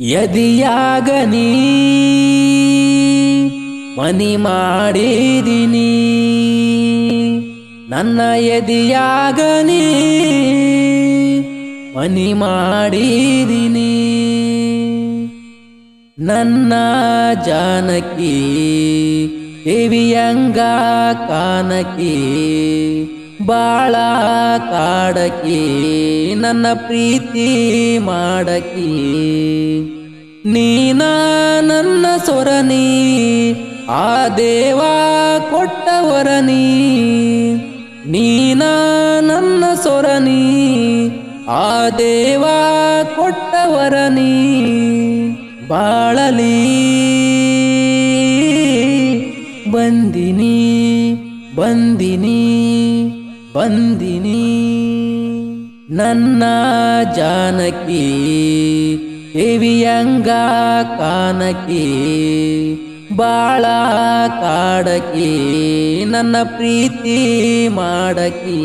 ಎದಿಯಾಗ ನೀ ಮನಿ ಮಾಡಿದಿನಿ ನನ್ನ ಎದಿಯಾಗ ನೀ ಮನಿ ಮಾಡಿದಿನಿ. ನನ್ನ ಜಾನಕಿ ದೇವಿಯಂಗ ಕಾನಕಿ ಬಾಳ ಕಾಡಕಿ, ನನ್ನ ಪ್ರೀತಿ ಮಾಡಕಿ. ನೀನ ನನ್ನ ಸೊರನಿ, ಆ ದೇವ ಕೊಟ್ಟವರನಿ. ನೀನ ನನ್ನ ಸೊರನಿ, ಆ ದೇವ ಕೊಟ್ಟವರನಿ. ಬಾಳಲಿ ಬಂದಿನಿ ಬಂದಿನಿ. ಬಂದಿನಿ. ನನ್ನ ಜಾನಕಿ ದೇವಿಯಂಗ ಕಾನಕಿ ಬಾಳ ಕಾಡಕಿ ನನ್ನ ಪ್ರೀತಿ ಮಾಡಕಿ.